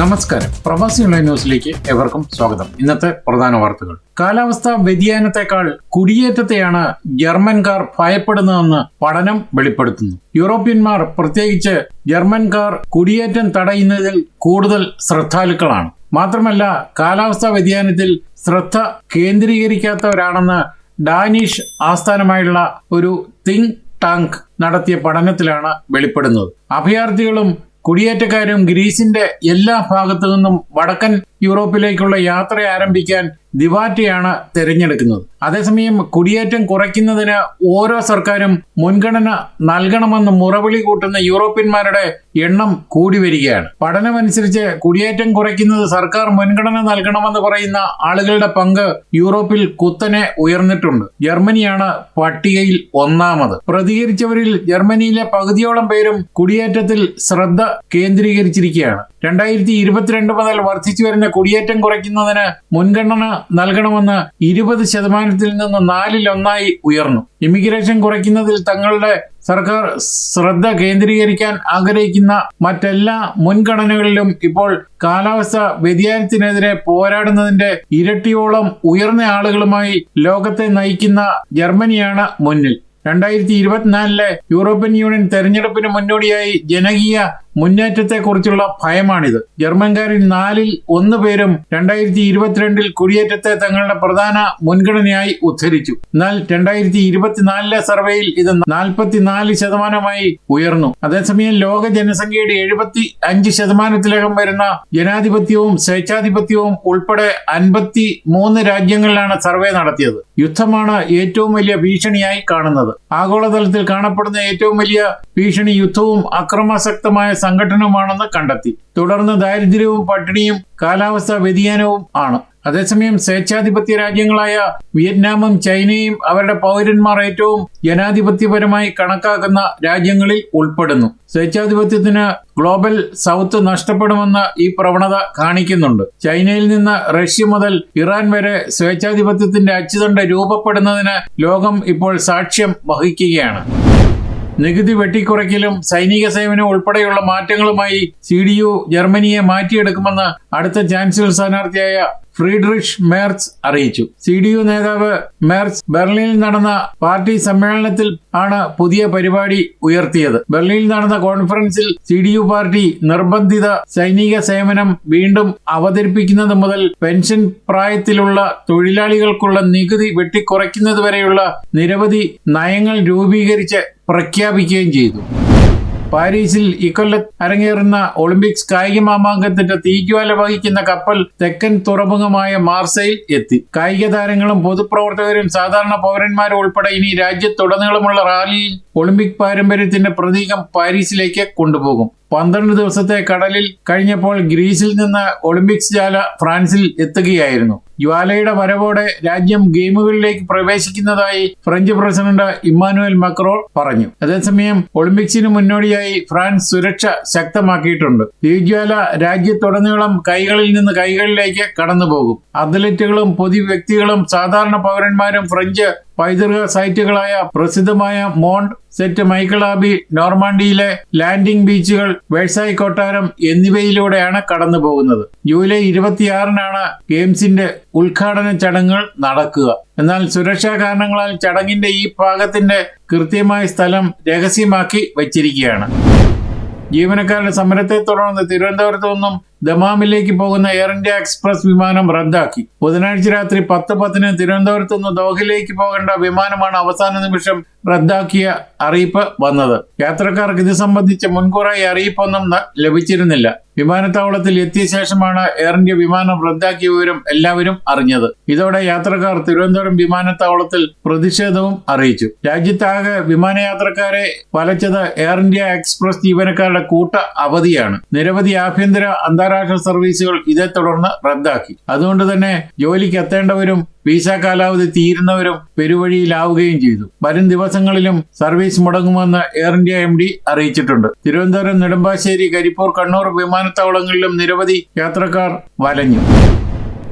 നമസ്കാരം. പ്രവാസി ഓൺലൈൻ ന്യൂസിലേക്ക് ഏവർക്കും സ്വാഗതം. ഇന്നത്തെ പ്രധാന വാർത്തകൾ. കാലാവസ്ഥാ വ്യതിയാനത്തെക്കാൾ കുടിയേറ്റത്തെയാണ് ജർമ്മൻകാർ ഭയപ്പെടുന്നതെന്ന് പഠനം വെളിപ്പെടുത്തുന്നു. യൂറോപ്യന്മാർ പ്രത്യേകിച്ച് ജർമ്മൻകാർ കുടിയേറ്റം തടയുന്നതിൽ കൂടുതൽ ശ്രദ്ധാലുക്കളാണ്. മാത്രമല്ല കാലാവസ്ഥാ വ്യതിയാനത്തിൽ ശ്രദ്ധ കേന്ദ്രീകരിക്കാത്തവരാണെന്ന് ഡാനിഷ് ആസ്ഥാനമായുള്ള ഒരു തിങ്ക് ടാങ്ക് നടത്തിയ പഠനത്തിലാണ് വെളിപ്പെടുന്നത്. അഭയാർത്ഥികളും കുടിയേറ്റക്കാരും ഗ്രീസിന്റെ എല്ലാ ഭാഗത്തു നിന്നും വടക്കൻ യൂറോപ്പിലേക്കുള്ള യാത്ര ആരംഭിക്കാൻ ദിവാറ്റയാണ് തിരഞ്ഞെടുക്കുന്നത്. അതേസമയം കുടിയേറ്റം കുറയ്ക്കുന്നതിന് ഓരോ സർക്കാരും മുൻഗണന നൽകണമെന്ന് മുറവിളി കൂട്ടുന്ന യൂറോപ്യന്മാരുടെ എണ്ണം കൂടി വരികയാണ്. പഠനമനുസരിച്ച് കുടിയേറ്റം കുറയ്ക്കുന്നത് സർക്കാർ മുൻഗണന നൽകണമെന്ന് പറയുന്ന ആളുകളുടെ പങ്ക് യൂറോപ്പിൽ കുത്തനെ ഉയർന്നിട്ടുണ്ട്. ജർമ്മനിയാണ് പട്ടികയിൽ ഒന്നാമത്. പ്രതികരിച്ചവരിൽ ജർമ്മനിയിലെ പകുതിയോളം പേരും കുടിയേറ്റത്തിൽ ശ്രദ്ധ കേന്ദ്രീകരിച്ചിരിക്കുകയാണ്. രണ്ടായിരത്തി ഇരുപത്തിരണ്ട് മുതൽ വർദ്ധിച്ചു വരുന്ന കുടിയേറ്റം കുറയ്ക്കുന്നതിന് മുൻഗണന നൽകണമെന്ന് ഇരുപത് ശതമാനത്തിൽ നിന്ന് നാലിലൊന്നായി ഉയർന്നു. ഇമിഗ്രേഷൻ കുറയ്ക്കുന്നതിൽ തങ്ങളുടെ സർക്കാർ ശ്രദ്ധ കേന്ദ്രീകരിക്കാൻ ആഗ്രഹിക്കുന്ന മറ്റെല്ലാ മുൻഗണനകളിലും ഇപ്പോൾ കാലാവസ്ഥ വ്യതിയാനത്തിനെതിരെ പോരാടുന്നതിന്റെ ഇരട്ടിയോളം ഉയർന്ന ആളുകളുമായി ലോകത്തെ നയിക്കുന്ന ജർമ്മനിയാണ് മുന്നിൽ. രണ്ടായിരത്തി ഇരുപത്തിനാലിലെ യൂറോപ്യൻ യൂണിയൻ തെരഞ്ഞെടുപ്പിന് മുന്നോടിയായി ജനകീയ മുന്നേറ്റത്തെക്കുറിച്ചുള്ള ഭയമാണിത്. ജർമ്മൻകാരിൽ നാലിൽ ഒന്ന് പേരും രണ്ടായിരത്തി ഇരുപത്തിരണ്ടിൽ കുടിയേറ്റത്തെ തങ്ങളുടെ പ്രധാന മുൻഗണനയായി ഉദ്ധരിച്ചു. എന്നാൽ രണ്ടായിരത്തി ഇരുപത്തിനാലിലെ സർവേയിൽ ഇത് നാൽപ്പത്തിനാല് ശതമാനമായി ഉയർന്നു. അതേസമയം ലോക ജനസംഖ്യയുടെ എഴുപത്തി അഞ്ച് ശതമാനത്തിലകം വരുന്ന ജനാധിപത്യവും സ്വേച്ഛാധിപത്യവും ഉൾപ്പെടെ അൻപത്തി മൂന്ന് രാജ്യങ്ങളിലാണ് സർവേ നടത്തിയത്. യുദ്ധമാണ് ഏറ്റവും വലിയ ഭീഷണിയായി കാണുന്നത്. ആഗോളതലത്തിൽ കാണപ്പെടുന്ന ഏറ്റവും വലിയ ഭീഷണി യുദ്ധവും അക്രമാസക്തമായ സംഘടനവുമാണെന്ന് കണ്ടെത്തി. തുടർന്ന് ദാരിദ്ര്യവും പട്ടിണിയും കാലാവസ്ഥാ വ്യതിയാനവും ആണ്. അതേസമയം സ്വേച്ഛാധിപത്യ രാജ്യങ്ങളായ വിയറ്റ്നാമും ചൈനയും അവരുടെ പൗരന്മാർ ഏറ്റവും ജനാധിപത്യപരമായി കണക്കാക്കുന്ന രാജ്യങ്ങളിൽ ഉൾപ്പെടുന്നു. സ്വേച്ഛാധിപത്യത്തിന് ഗ്ലോബൽ സൗത്ത് നഷ്ടപ്പെടുമെന്ന് ഈ പ്രവണത കാണിക്കുന്നുണ്ട്. ചൈനയിൽ നിന്ന് റഷ്യ മുതൽ ഇറാൻ വരെ സ്വേച്ഛാധിപത്യത്തിന്റെ അച്ചുതണ്ട് രൂപപ്പെടുന്നതിന് ലോകം ഇപ്പോൾ സാക്ഷ്യം വഹിക്കുകയാണ്. നികുതി വെട്ടിക്കുറയ്ക്കലും സൈനിക സേവനം ഉൾപ്പെടെയുള്ള മാറ്റങ്ങളുമായി സി ഡി യു ജർമ്മനിയെ മാറ്റിയെടുക്കുമെന്ന് അടുത്ത ചാൻസലർ സ്ഥാനാർത്ഥിയായ ഫ്രീഡ്രിഷ് മേർസ് അറിയിച്ചു. സി ഡി യു നേതാവ് മേർസ് ബെർലിനിൽ നടന്ന പാർട്ടി സമ്മേളനത്തിൽ ആണ് പുതിയ പരിപാടി ഉയർത്തിയത്. ബെർലിനിൽ നടന്ന കോൺഫറൻസിൽ സി ഡി യു പാർട്ടി നിർബന്ധിത സൈനിക സേവനം വീണ്ടും അവതരിപ്പിക്കുന്നത് മുതൽ പെൻഷൻ പ്രായത്തിലുള്ള തൊഴിലാളികൾക്കുള്ള നികുതി വെട്ടിക്കുറയ്ക്കുന്നതുവരെയുള്ള നിരവധി നയങ്ങൾ രൂപീകരിച്ച് പ്രഖ്യാപിക്കുകയും ചെയ്തു. പാരീസിൽ ഇക്കൊല്ലത്ത് അരങ്ങേറുന്ന ഒളിമ്പിക്സ് കായിക മാമാങ്കത്തിന്റെ തീജ്വാല വഹിക്കുന്ന കപ്പൽ തെക്കൻ തുറമുഖമായ മാർസയിൽ എത്തി. കായിക താരങ്ങളും പൊതുപ്രവർത്തകരും സാധാരണ പൗരന്മാരും ഉൾപ്പെടെ ഇനി രാജ്യത്തുടനീളമുള്ള റാലിയിൽ ഒളിമ്പിക് പാരമ്പര്യത്തിന്റെ പ്രതീകം പാരീസിലേക്ക് കൊണ്ടുപോകും. പന്ത്രണ്ട് ദിവസത്തെ കടലിൽ കഴിഞ്ഞപ്പോൾ ഗ്രീസിൽ നിന്ന് ഒളിമ്പിക്സ് ജാല ഫ്രാൻസിൽ എത്തുകയായിരുന്നു. ജ്വാലയുടെ വരവോടെ രാജ്യം ഗെയിമുകളിലേക്ക് പ്രവേശിക്കുന്നതായി ഫ്രഞ്ച് പ്രസിഡന്റ് ഇമ്മാനുവൽ മക്രോൺ പറഞ്ഞു. അതേസമയം ഒളിമ്പിക്സിന് മുന്നോടിയായി ഫ്രാൻസ് സുരക്ഷ ശക്തമാക്കിയിട്ടുണ്ട്. തീജ്വാല രാജ്യത്തുടനീളം കൈകളിൽ നിന്ന് കൈകളിലേക്ക് കടന്നുപോകും. അത്ലറ്റുകളും പൊതു വ്യക്തികളും സാധാരണ പൗരന്മാരും ഫ്രഞ്ച് പൈതൃക സൈറ്റുകളായ പ്രസിദ്ധമായ മോണ്ട് സെറ്റ് മൈക്കിളാബി നോർമാണ്ടിയിലെ ലാൻഡിംഗ് ബീച്ചുകൾ വേഴ്സായി കൊട്ടാരം എന്നിവയിലൂടെയാണ് കടന്നു പോകുന്നത് ജൂലൈ ഇരുപത്തിയാറിനാണ് ഗെയിംസിന്റെ ഉദ്ഘാടന ചടങ്ങുകൾ നടക്കുക. എന്നാൽ സുരക്ഷാ കാരണങ്ങളാൽ ചടങ്ങിന്റെ ഈ ഭാഗത്തിന്റെ കൃത്യമായ സ്ഥലം രഹസ്യമാക്കി വച്ചിരിക്കുകയാണ്. ജീവനക്കാരുടെ സമരത്തെ തുടർന്ന് തിരുവനന്തപുരത്തു നിന്നും ദമാമിലേക്ക് പോകുന്ന എയർ ഇന്ത്യ എക്സ്പ്രസ് വിമാനം റദ്ദാക്കി. ബുധനാഴ്ച രാത്രി പത്ത് പത്തിന് തിരുവനന്തപുരത്ത് നിന്ന് ദോഹയിലേക്ക് പോകേണ്ട വിമാനമാണ് അവസാന നിമിഷം റദ്ദാക്കിയ അറിയിപ്പ് വന്നത്. യാത്രക്കാർക്ക് ഇത് സംബന്ധിച്ച് മുൻകൂറായി അറിയിപ്പൊന്നും ലഭിച്ചിരുന്നില്ല. വിമാനത്താവളത്തിൽ എത്തിയ ശേഷമാണ് എയർ ഇന്ത്യ വിമാനം റദ്ദാക്കിയ വിവരം എല്ലാവരും അറിഞ്ഞത്. ഇതോടെ യാത്രക്കാർ തിരുവനന്തപുരം വിമാനത്താവളത്തിൽ പ്രതിഷേധവും അറിയിച്ചു. രാജ്യത്താകെ വിമാനയാത്രക്കാരെ വലച്ചത് എയർ ഇന്ത്യ എക്സ്പ്രസ് ജീവനക്കാരുടെ കൂട്ട അവധിയാണ്. നിരവധി ആഭ്യന്തര അന്താരാഷ്ട്ര സർവീസുകൾ ഇതേ തുടർന്ന് റദ്ദാക്കി. അതുകൊണ്ട് തന്നെ ജോലിക്ക് എത്തേണ്ടവരും വിസ കാലാവധി തീരുന്നവരും പെരുവഴിയിലാവുകയും ചെയ്തു. വരും ദിവസങ്ങളിലും സർവീസ് മുടങ്ങുമെന്ന് എയർ ഇന്ത്യ എം ഡി അറിയിച്ചിട്ടുണ്ട്. തിരുവനന്തപുരം നെടുമ്പാശ്ശേരി കരിപ്പൂർ കണ്ണൂർ വിമാനത്താവളങ്ങളിലും നിരവധി യാത്രക്കാർ വലഞ്ഞു.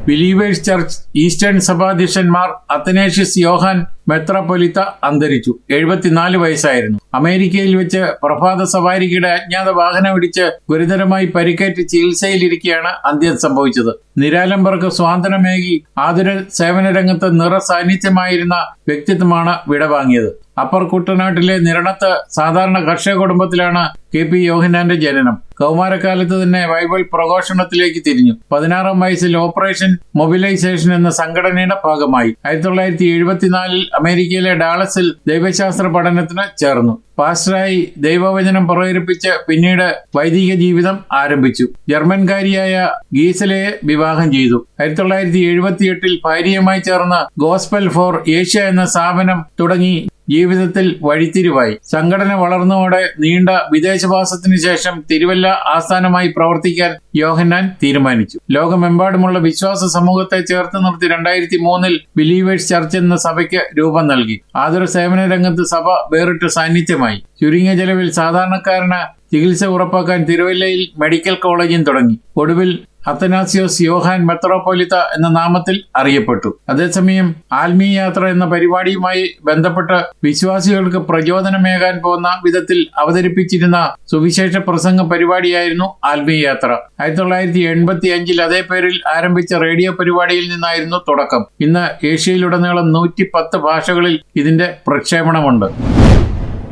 ബിലീവേഴ്സ് ചർച്ച് ഈസ്റ്റേൺ സഭാധ്യക്ഷന്മാർ അത്തനേഷ്യസ് യോഹാൻ മെത്രാപ്പൊലിത്ത അന്തരിച്ചു. എഴുപത്തിനാല് വയസ്സായിരുന്നു. അമേരിക്കയിൽ വെച്ച് പ്രഭാത സവാരിക്കിടെ അജ്ഞാത വാഹനം വാഹനമിടിച്ച് ഗുരുതരമായി പരിക്കേറ്റ് ചികിത്സയിലിരിക്കെയാണ് അന്ത്യം സംഭവിച്ചത്. നിരാലംബർക്ക് സ്വാതന്ത്ര്യമേകി ആതുര സേവന രംഗത്ത് നിറ സാന്നിധ്യമായിരുന്ന വ്യക്തിത്വമാണ് വിടവാങ്ങിയത്. അപ്പർ കുട്ടനാട്ടിലെ നിരണത്ത് സാധാരണ കർഷക കുടുംബത്തിലാണ് കെ പി യോഹനാന്റെ ജനനം. കൗമാരക്കാലത്ത് തന്നെ ബൈബിൾ പ്രഘോഷണത്തിലേക്ക് തിരിഞ്ഞു. പതിനാറാം വയസ്സിൽ ഓപ്പറേഷൻ മൊബിലൈസേഷൻ എന്ന സംഘടനയുടെ ഭാഗമായി. ആയിരത്തി തൊള്ളായിരത്തി എഴുപത്തിനാലിൽ അമേരിക്കയിലെ ഡാളസിൽ ദൈവശാസ്ത്ര പഠനത്തിന് ചേർന്നു. പാസ്റ്ററായി ദൈവവചനം പ്രേരിപ്പിച്ച് പിന്നീട് വൈദിക ജീവിതം ആരംഭിച്ചു. ജർമ്മൻകാരിയായ ഗീസലയെ വിവാഹം ചെയ്തു. ആയിരത്തി തൊള്ളായിരത്തി എഴുപത്തിയെട്ടിൽ ഭാര്യയുമായി ചേർന്ന് ഗോസ്പൽ ഫോർ ഏഷ്യ എന്ന സ്ഥാപനം തുടങ്ങി. ജീവിതത്തിൽ വഴിത്തിരിവായി. സംഘടന വളർന്നതോടെ നീണ്ട വിദേശവാസത്തിനു ശേഷം തിരുവല്ല ആസ്ഥാനമായി പ്രവർത്തിക്കാൻ യോഹന്നാൻ തീരുമാനിച്ചു. ലോകമെമ്പാടുമുള്ള വിശ്വാസ സമൂഹത്തെ ചേർത്ത് നിർത്തി രണ്ടായിരത്തി മൂന്നിൽ ബിലീവേഴ്സ് ചർച്ച് എന്ന സഭയ്ക്ക് രൂപം നൽകി. ആതുര സേവന രംഗത്ത് സഭ വേറിട്ട സാന്നിധ്യമായി. ചുരുങ്ങിയ ചെലവിൽ സാധാരണക്കാരന് ചികിത്സ ഉറപ്പാക്കാൻ തിരുവല്ലയിൽ മെഡിക്കൽ കോളേജും തുടങ്ങി. ഒടുവിൽ അത്തനാസിയോസ് യോഹാൻ മെത്രോപൊലിത്ത എന്ന നാമത്തിൽ അറിയപ്പെട്ടു. അതേസമയം ആത്മീയ യാത്ര എന്ന പരിപാടിയുമായി ബന്ധപ്പെട്ട് വിശ്വാസികൾക്ക് പ്രചോദനമേകാൻ പോകുന്ന വിധത്തിൽ അവതരിപ്പിച്ചിരുന്ന സുവിശേഷ പ്രസംഗ പരിപാടിയായിരുന്നു ആത്മീയ യാത്ര ആയിരത്തി തൊള്ളായിരത്തി എൺപത്തി അഞ്ചിൽ അതേ പേരിൽ ആരംഭിച്ച റേഡിയോ പരിപാടിയിൽ നിന്നായിരുന്നു തുടക്കം. ഇന്ന് ഏഷ്യയിലുടനീളം നൂറ്റി പത്ത് ഭാഷകളിൽ ഇതിന്റെ പ്രക്ഷേപണമുണ്ട്.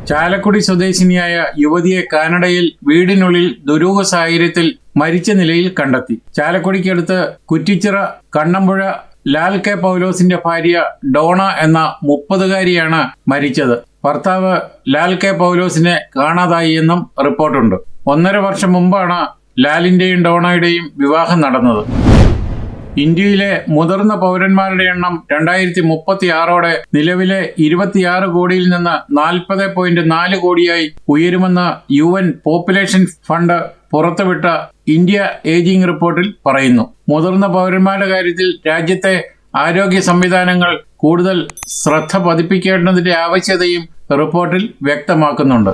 ചാലക്കുടി സ്വദേശിനിയായ യുവതിയെ കാനഡയിൽ വീടിനുള്ളിൽ ദുരൂഹ സാഹചര്യത്തിൽ മരിച്ച നിലയിൽ കണ്ടെത്തി. ചാലക്കുടിക്കടുത്ത് കുറ്റിച്ചിറ കണ്ണമ്പുഴ ലാൽ കെ പൗലോസിന്റെ ഭാര്യ ഡോണ എന്ന മുപ്പതുകാരിയാണ് മരിച്ചത്. ഭർത്താവ് ലാൽ കെ പൗലോസിനെ കാണാതായി എന്നും റിപ്പോർട്ടുണ്ട്. ഒന്നര വർഷം മുമ്പാണ് ലാലിന്റെയും ഡോണയുടെയും വിവാഹം നടന്നത്. ഇന്ത്യയിലെ മുതിർന്ന പൗരന്മാരുടെ എണ്ണം രണ്ടായിരത്തി മുപ്പത്തി ആറോടെ നിലവിലെ ഇരുപത്തിയാറ് കോടിയിൽ നിന്ന് നാൽപ്പത് പോയിന്റ് നാല് കോടിയായി ഉയരുമെന്ന് യു എൻ പോപ്പുലേഷൻ ഫണ്ട് പുറത്തുവിട്ട ഇന്ത്യ ഏജിംഗ് റിപ്പോർട്ടിൽ പറയുന്നു. മുതിർന്ന പൗരന്മാരുടെ കാര്യത്തിൽ രാജ്യത്തെ ആരോഗ്യ സംവിധാനങ്ങൾ കൂടുതൽ ശ്രദ്ധ പതിപ്പിക്കേണ്ടതിന്റെ ആവശ്യകതയും റിപ്പോർട്ടിൽ വ്യക്തമാക്കുന്നുണ്ട്.